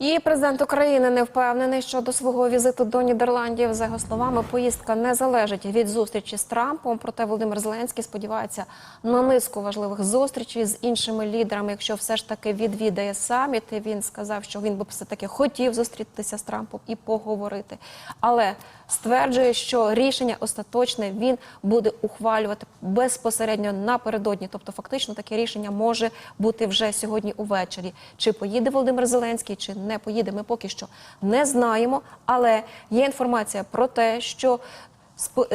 І президент України не впевнений щодо свого візиту до Нідерландів. За його словами, поїздка не залежить від зустрічі з Трампом. Проте Володимир Зеленський сподівається на низку важливих зустрічей з іншими лідерами. Якщо все ж таки відвідає саміт, він сказав, що він би все таки хотів зустрітися з Трампом і поговорити. Але стверджує, що рішення остаточне він буде ухвалювати безпосередньо напередодні. Тобто, фактично, таке рішення може бути вже сьогодні увечері. Чи поїде Володимир Зеленський, чи не поїде, ми поки що не знаємо. Але є інформація про те, що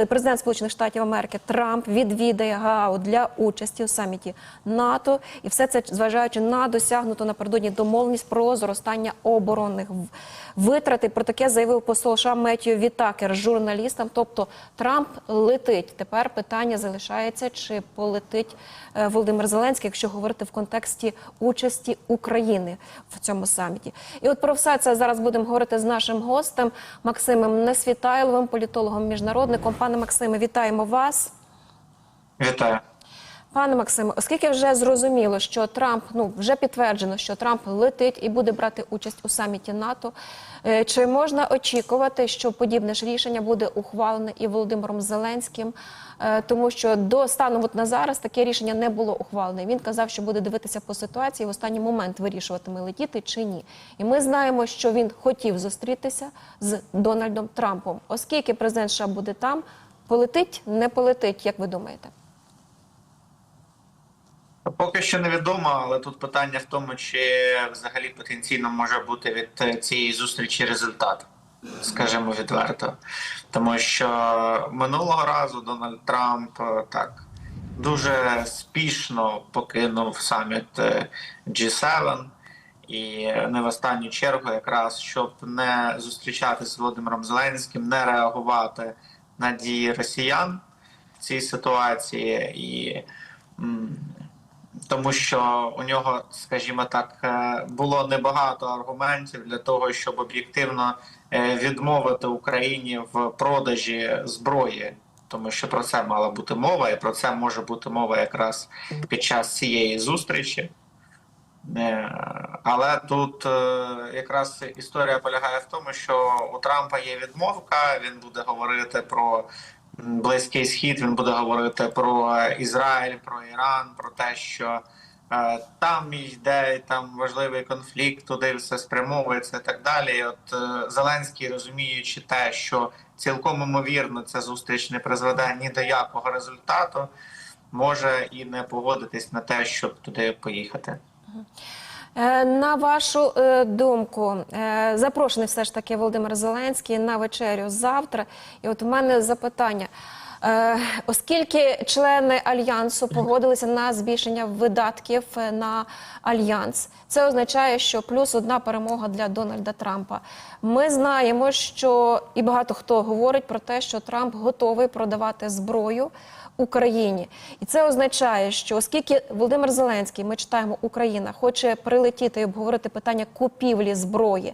Президент Сполучених Штатів Америки Трамп відвідає ГАУ для участі у саміті НАТО, і все це зважаючи на досягнуту напередодні домовленість про зростання оборонних в- витрат. І Про таке заявив посол США Меттію Вітакер журналістам. Тобто Трамп летить. Тепер питання залишається, чи полетить е, Володимир Зеленський, якщо говорити в контексті участі України в цьому саміті. І от про все це зараз будемо говорити з нашим гостем Максимом Несвітайловим, політологом міжнародником. Пане Максиме, вітаємо вас. Вітаю. Пане Максиме, оскільки вже зрозуміло, що Трамп ну вже підтверджено, що Трамп летить і буде брати участь у саміті НАТО. е, Чи можна очікувати, що подібне ж рішення буде ухвалене і Володимиром Зеленським? Е, Тому що до стану от на зараз таке рішення не було ухвалене. Він казав, що буде дивитися по ситуації в останній момент вирішуватиме летіти чи ні. І ми знаємо, що він хотів зустрітися з Дональдом Трампом. Оскільки президент США буде там, полетить, не полетить, як ви думаєте? Поки що невідомо, але тут питання в тому, чи взагалі потенційно може бути від е, цієї зустрічі результат, скажімо відверто. Тому що минулого разу Дональд Трамп е, так дуже спішно покинув саміт е, G7 і не в останню чергу, якраз щоб не зустрічатися з Володимиром Зеленським, не реагувати на дії росіян в цій ситуації і. Тому що у нього, скажімо так, е, було небагато аргументів для того, щоб об'єктивно е, відмовити Україні в продажі зброї, тому що про це мала бути мова, і про це може бути мова якраз під час цієї зустрічі. Е, Але тут якраз історія полягає в тому, що у Трампа є відмовка. Він буде говорити про Близький Схід, він буде говорити про Ізраїль, про Іран, про те, що е, там йде там важливий конфлікт, туди все спрямовується і так далі. І От е, Зеленський, розуміючи те, що цілком ймовірно ця зустріч не призведе ні до якого результату, може і не погодитись на те, щоб туди поїхати. Е, На вашу е, думку, е, запрошений все ж таки Володимир Зеленський на вечерю завтра. І от у мене запитання. Е, Оскільки члени альянсу погодилися на збільшення видатків е, на альянс, це означає, що плюс одна перемога для Дональда Трампа. Ми знаємо, що і багато хто говорить про те, що Трамп готовий продавати зброю Україні, і це означає, що оскільки Володимир Зеленський, ми читаємо, Україна хоче прилетіти і обговорити питання купівлі зброї.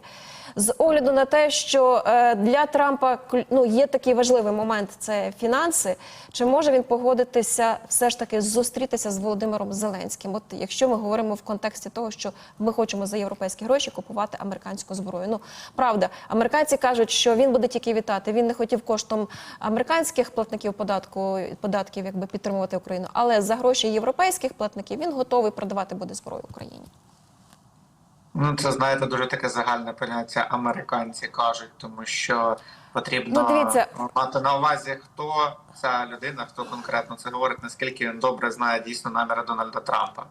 З огляду на те, що е, для Трампа ну, є такий важливий момент це фінанси. Чи може він погодитися все ж таки зустрітися з Володимиром Зеленським? От якщо ми говоримо в контексті того, що ми хочемо за європейські гроші купувати американську зброю. Ну правда, американці кажуть, що він буде тільки вітати. Він не хотів коштом американських платників податку податків, якби підтримувати Україну, але за гроші європейських платників він готовий продавати буде зброю Україні. Ну, це знаєте, дуже таке загальне поняття. Американці кажуть, тому що потрібно Ну, дивіться. мати на увазі, хто ця людина, хто конкретно це говорить, наскільки він добре знає дійсно наміри Дональда Трампа.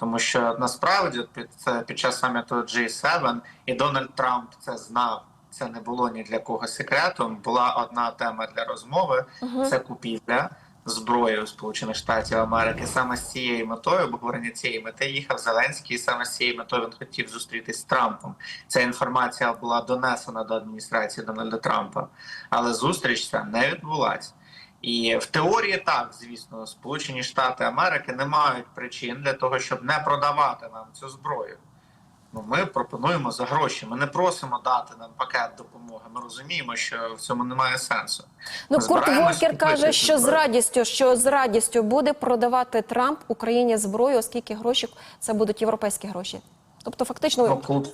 Тому що насправді під це під час саміту G7 і Дональд Трамп це знав. Це не було ні для кого секретом. Була одна тема для розмови: це купівля зброї у Сполучених Штатів Америки. Саме з цією метою обговорення цієї мети їхав Зеленський. і Саме з цією метою він хотів зустрітись з Трампом. Ця інформація була донесена до адміністрації Дональда Трампа, але зустріч ця не відбулась. І в теорії так, звісно, Сполучені Штати Америки не мають причин для того, щоб не продавати нам цю зброю. Ну, ми пропонуємо за гроші. Ми не просимо дати нам пакет допомоги. Ми розуміємо, що в цьому немає сенсу. Ну, Ми Курт Волкер каже, що з радістю, що з радістю буде продавати Трамп Україні зброю, оскільки гроші це будуть європейські гроші. Тобто, фактично, Ну,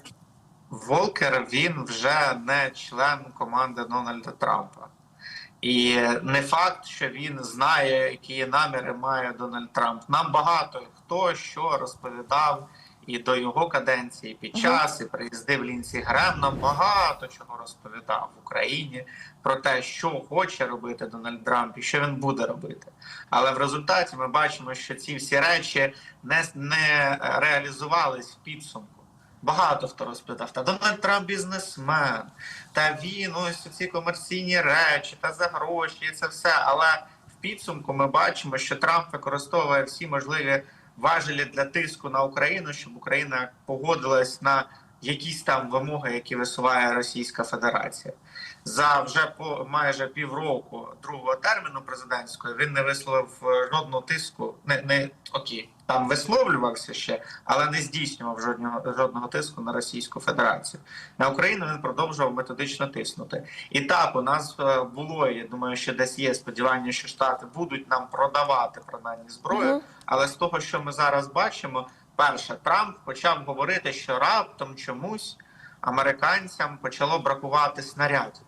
Волкер він вже не член команди Дональда Трампа. І не факт, що він знає, які наміри має Дональд Трамп. Нам багато хто що розповідав і до його каденції під час, і приїздив Лінсі Грем. Нам багато чого розповідав в Україні про те, що хоче робити Дональд Трамп і що він буде робити. Але в результаті ми бачимо, що ці всі речі не, не реалізувались в підсумку. Багато хто розповідав, та Дональд Трамп бізнесмен, та він ось ці комерційні речі, та за гроші, і це все. Але в підсумку ми бачимо, що Трамп використовує всі можливі важелі для тиску на Україну, щоб Україна погодилась на якісь там вимоги, які висуває Російська Федерація. За вже по майже півроку другого терміну президентського він не висловив е, жодного тиску. Не не окей, там висловлювався ще, але не здійснював жодного жодного тиску на Російську Федерацію. На Україну він продовжував методично тиснути. І так у нас е, було. Я думаю, що десь є сподівання, що штати будуть нам продавати принаймні зброю. Мгм. Але з того, що ми зараз бачимо, перше Трамп почав говорити, що раптом чомусь американцям почало бракувати снарядів.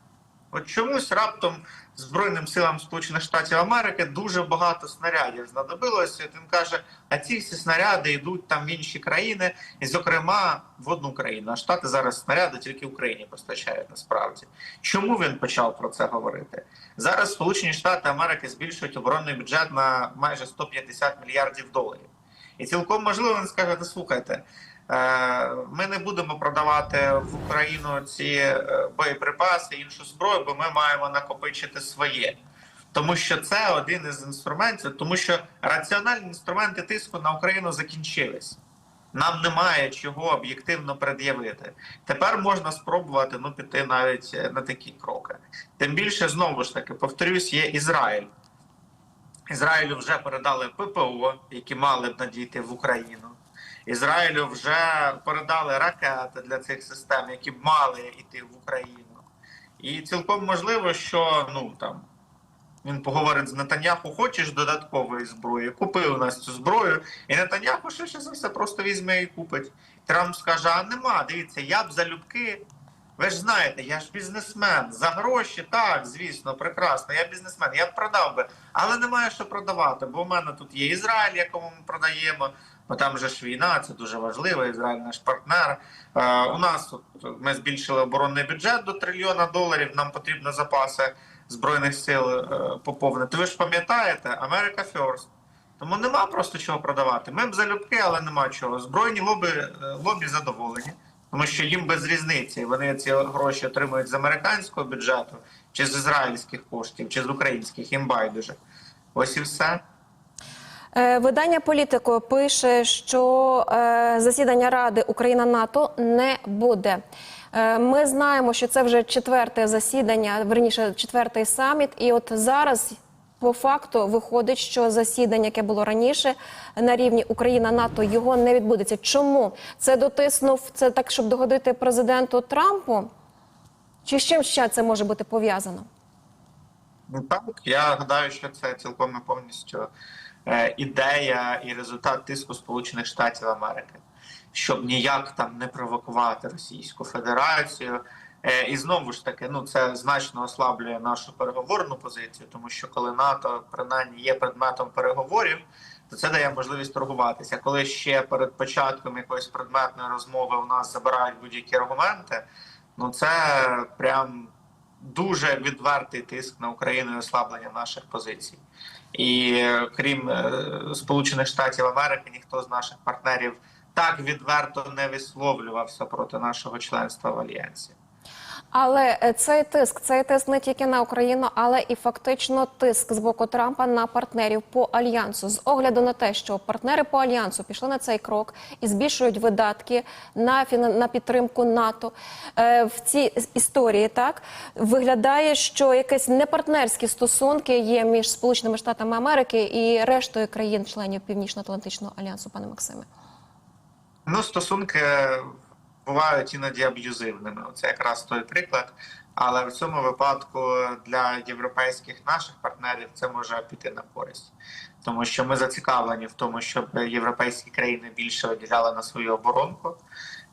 От чомусь раптом Збройним силам Сполучених Штатів Америки дуже багато снарядів знадобилося. Він каже: а ці всі снаряди йдуть там в інші країни, і, зокрема, в одну країну. А штати зараз снаряди тільки Україні постачають насправді. Чому він почав про це говорити? Зараз Сполучені Штати Америки збільшують оборонний бюджет на майже 150 мільярдів доларів. І цілком можливо він скаже: «Та слухайте. е, Ми не будемо продавати в Україну ці е, боєприпаси, іншу зброю, бо ми маємо накопичити своє. Тому що це один із інструментів, тому що раціональні інструменти тиску на Україну закінчились. Нам немає чого об'єктивно пред'явити. Тепер можна спробувати ну піти навіть е, на такі кроки. Тим більше знову ж таки повторюсь, є Ізраїль. Ізраїлю вже передали ППО, які мали б надійти в Україну. Ізраїлю вже передали ракети для цих систем, які б мали йти в Україну. І цілком можливо, що ну там він поговорить з Нетаньяху, хочеш додаткової зброї, купи у нас цю зброю, і Нетаньяху швидше за все просто візьме і купить. Трамп скаже: а нема, дивіться, я б залюбки. Ви ж знаєте, я ж бізнесмен. За гроші, так, звісно, прекрасно. Я бізнесмен, я б продав би, але немає що продавати, бо в мене тут є Ізраїль, якому ми продаємо. Бо там же ж війна, це дуже важливо. Ізраїль наш партнер. Е, у нас тут ми збільшили оборонний бюджет до трильйона доларів. Нам потрібно запаси збройних сил е, поповнити. Ви ж пам'ятаєте, Америка First. Тому нема просто чого продавати. Ми б залюбки, але нема чого. Збройні лобі, е, лобі задоволені, тому що їм без різниці. Вони ці гроші отримують з американського бюджету, чи з ізраїльських коштів, чи з українських. Їм байдуже. Ось і все. Е, Видання політико пише, що е, засідання Ради Україна НАТО не буде. Е, Ми знаємо, що це вже четверте засідання, верніше четвертий саміт. І от зараз по факту виходить, що засідання, яке було раніше на рівні Україна НАТО, його не відбудеться. Чому це дотиснув це так, щоб догодити президенту Трампу? Чи з чим ще це може бути пов'язано? Ну так, я гадаю, що це цілком і повністю е, ідея і результат тиску Сполучених Штатів Америки, щоб ніяк там не провокувати Російську Федерацію. Е, і знову ж таки, ну це значно ослаблює нашу переговорну позицію, тому що коли НАТО принаймні є предметом переговорів, то це дає можливість торгуватися. Коли ще перед початком якоїсь предметної розмови у нас забирають будь-які аргументи, ну це прям дуже відвертий тиск на Україну і ослаблення наших позицій. І е, крім е, Сполучених Штатів Америки, ніхто з наших партнерів так відверто не висловлювався проти нашого членства в альянсі. Але е, цей тиск, цей тиск не тільки на Україну, але і фактично тиск з боку Трампа на партнерів по альянсу. З огляду на те, що партнери по альянсу пішли на цей крок і збільшують видатки на на підтримку НАТО Е, в цій історії. Так виглядає, що якісь непартнерські стосунки є між Сполученими Штатами Америки і рештою країн-членів Північно-Атлантичного альянсу, пане Максиме. Ну, стосунки бувають іноді аб'юзивними. Це якраз той приклад. Але в цьому випадку для європейських наших партнерів це може піти на користь, тому що ми зацікавлені в тому, щоб європейські країни більше виділяли на свою оборонку.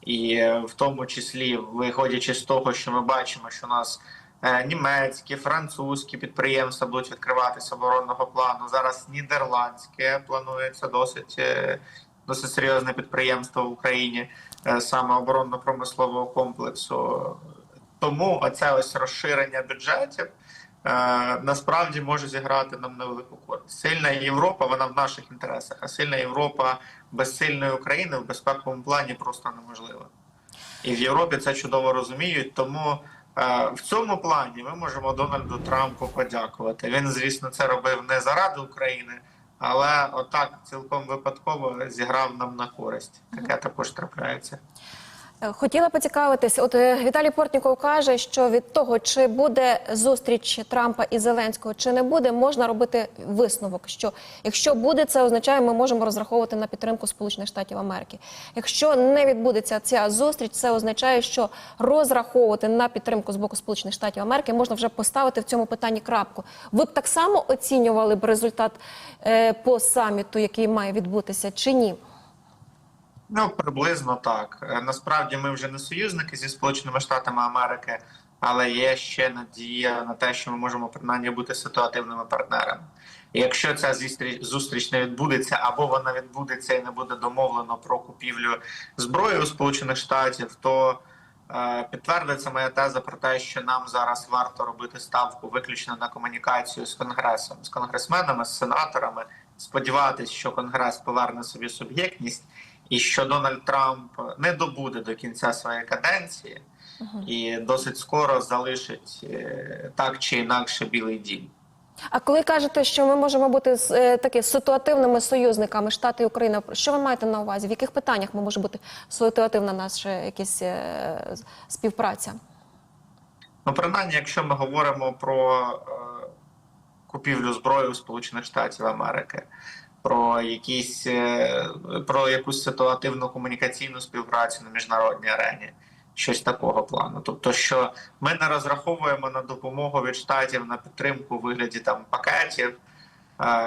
І е, в тому числі, виходячи з того, що ми бачимо, що у нас е, німецькі, французькі підприємства будуть відкриватися оборонного плану. Зараз нідерландське планується досить, е, досить серйозне підприємство в Україні, саме оборонно-промислового комплексу. Тому оце ось розширення бюджетів е, насправді може зіграти нам невелику користь. Сильна Європа, вона в наших інтересах, а сильна Європа без сильної України в безпековому плані просто неможлива. І в Європі це чудово розуміють. Тому е, в цьому плані ми можемо Дональду Трампу подякувати. Він, звісно, це робив не заради України, але отак цілком випадково зіграв нам на користь. Таке також трапляється. Хотіла поцікавитись, от е, Віталій Портніков каже, що від того, чи буде зустріч Трампа і Зеленського, чи не буде, можна робити висновок. Що якщо буде, це означає, ми можемо розраховувати на підтримку Сполучених Штатів Америки. Якщо не відбудеться ця зустріч, це означає, що розраховувати на підтримку з боку Сполучених Штатів Америки можна вже поставити в цьому питанні крапку. Ви б так само оцінювали б результат е, по саміту, який має відбутися, чи ні? Ну, приблизно так. Е, Насправді ми вже не союзники зі Сполученими Штатами Америки, але є ще надія на те, що ми можемо принаймні бути ситуативними партнерами. І якщо ця зустріч, зустріч не відбудеться, або вона відбудеться і не буде домовлено про купівлю зброї у Сполучених Штатів, то е, підтвердиться моя теза про те, що нам зараз варто робити ставку виключно на комунікацію з конгресом, з конгресменами, з сенаторами, сподіватися, що конгрес поверне собі суб'єктність і що Дональд Трамп не добуде до кінця своєї каденції і досить скоро залишить е, так чи інакше Білий Дім. А коли кажете, що ми можемо бути з е, таки ситуативними союзниками Штати і Україна, що ви маєте на увазі? В яких питаннях ми може бути ситуативна наша якась е, співпраця? Ну, принаймні, якщо ми говоримо про е, купівлю зброї у Сполучених Штатів Америки, про якісь е, про якусь ситуативну комунікаційну співпрацю на міжнародній арені, щось такого плану. Тобто, що ми не розраховуємо на допомогу від штатів на підтримку у вигляді там пакетів, е,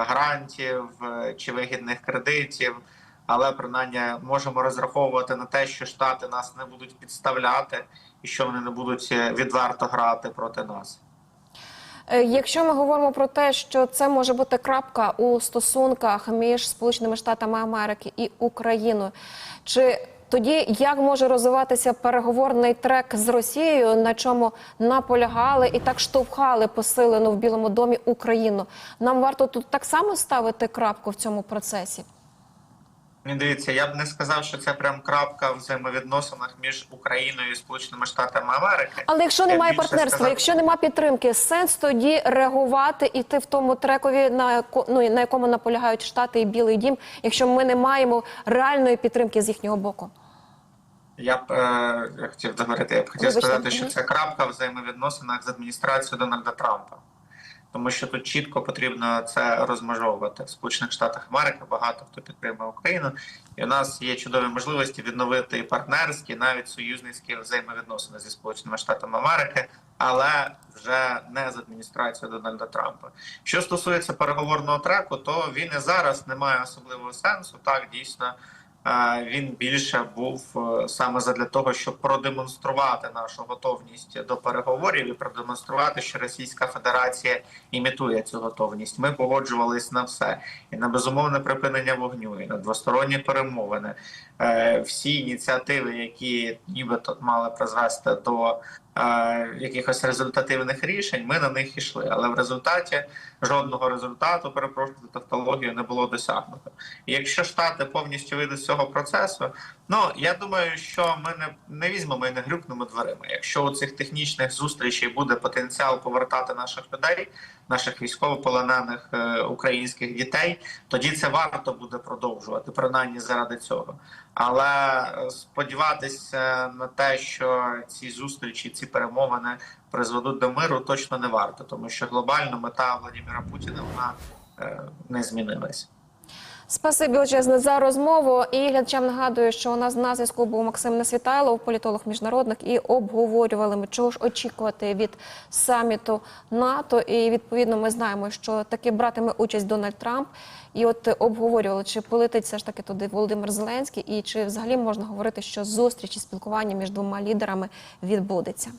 грантів е, чи вигідних кредитів. Але принаймні можемо розраховувати на те, що штати нас не будуть підставляти і що вони не будуть відверто грати проти нас. Е, Якщо ми говоримо про те, що це може бути крапка у стосунках між Сполученими Штатами Америки і Україною, чи тоді як може розвиватися переговорний трек з Росією, на чому наполягали і так штовхали посилено в Білому домі Україну? Нам варто тут так само ставити крапку в цьому процесі? Дивіться, я б не сказав, що це прям крапка в взаємовідносинах між Україною і Сполученими Штатами Америки. Але якщо немає партнерства, сказав- якщо немає підтримки, сенс тоді реагувати іти в тому трекові, на ну, на якому наполягають Штати і Білий Дім, якщо ми не маємо реальної підтримки з їхнього боку. Я б е, хотів договорити, я б хотів Вибачте. сказати, що це крапка в взаємовідносинах з адміністрацією Дональда Трампа. Тому що тут чітко потрібно це розмежовувати в Сполучених Штатах Америки. Багато хто підтримує Україну, і у нас є чудові можливості відновити партнерські, навіть союзницькі взаємовідносини зі Сполученими Штатами Америки, але вже не з адміністрацією Дональда Трампа. Що стосується переговорного треку, то він і зараз не має особливого сенсу. Так дійсно. Він більше був е, саме задля того, щоб продемонструвати нашу готовність до переговорів і продемонструвати, що Російська Федерація імітує цю готовність. Ми погоджувалися на все і на безумовне припинення вогню, і на двосторонні перемовини. Е, Всі ініціативи, які нібито мали призвести до е, якихось результативних рішень, ми на них йшли. Але в результаті жодного результату, перепрошую за тавтологію, не було досягнуто. І якщо штати повністю вийдуть з цього процесу, ну я думаю, що ми не, не візьмемо і не грюкнемо дверима. Якщо у цих технічних зустрічей буде потенціал повертати наших людей, наших військовополонених е, українських дітей, тоді це варто буде продовжувати, принаймні заради цього. Але е, сподіватися на те, що ці зустрічі, ці перемовини призведуть до миру, точно не варто, тому що глобально мета Владимира Путіна вона е, не змінилась. Спасибі величезне за розмову. І глядачам нагадую, що у нас на зв'язку був Максим Несвітайлов, політолог міжнародник, і обговорювали ми, чого ж очікувати від саміту НАТО. І відповідно ми знаємо, що таки братиме участь Дональд Трамп. І от обговорювали, чи полетить все ж таки туди Володимир Зеленський, і чи взагалі можна говорити, що зустріч і спілкування між двома лідерами відбудеться.